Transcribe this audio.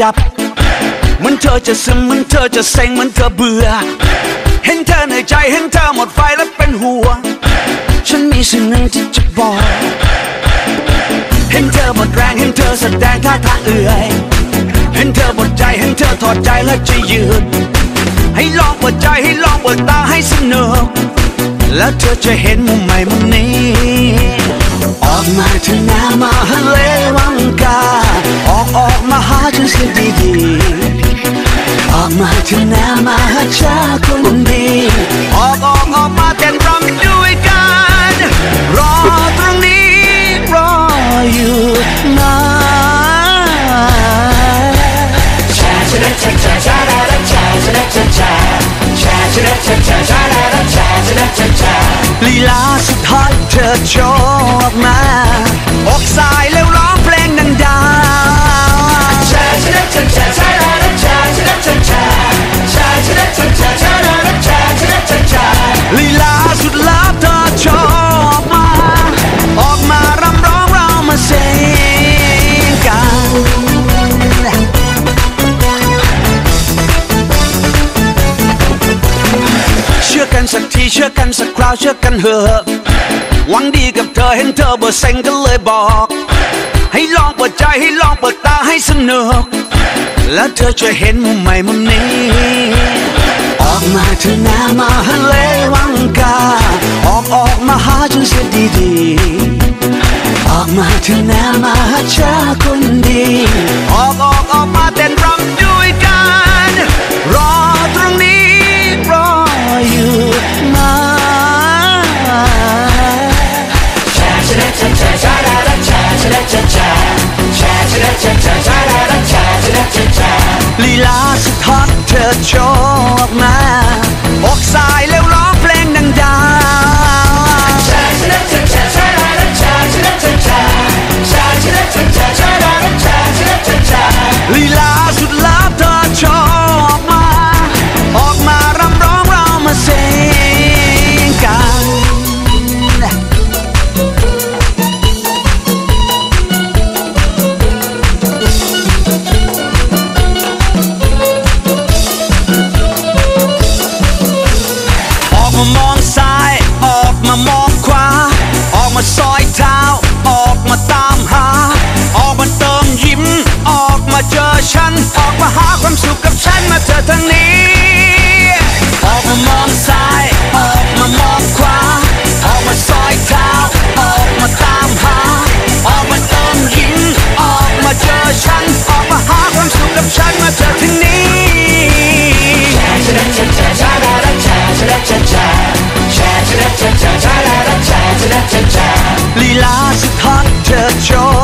จับเหมันเธอจะซึมเหมันเธอจะเซ็งเหมันเธอเบื่อ เห็นเธอเหนื่อยใจเห็นเธอหมดไฟแล้วเป็นห่วง ฉันมีสิ่งหนึ่งที่จะบอก เห็นเธอหมดแรงเห็นเธอแสดงท่าทางเอื่อย เห็นเธอหมดใจเห็นเธอถอดใจแล้วจะยืน ให้ลองเปิดใจให้ลองเปิดตาให้สนุก แล้วเธอจะเห็นมุมใหม่มุมนี้ ออกมาเถอะนะมาฮะเลวังกา อยู่นะลีลาสุดฮอตเธอโชว์ออกมาออกสายแล้ว กันสักทีเชื่อกันสักคราวเชื่อกันเถอะหวังดีกับเธอเห็นเธอเบอร์เซ็งก็เลยบอก ให้ลองเปิดใจให้ลองเปิดตาให้สนุก แล้วเธอจะเห็นมุมใหม่มุมนี้ ออกมาเถอะนะมาฮะเลวังกา ออกออกมาหาฉันเสียดีๆออกมาเถอะนะมาหาชาคน ลีลาสุดฮอตเธอโชว์ออกมาออกสายแล้วร้อง ออกมามองซ้าย ออกมามองขวา ออกมาซอยเท้า ออกมาตามหา ออกมาเติมยิ้ม ออกมาเจอฉัน ออกมาหาความสุขกับฉันมาเจอทางนี้ ลีลา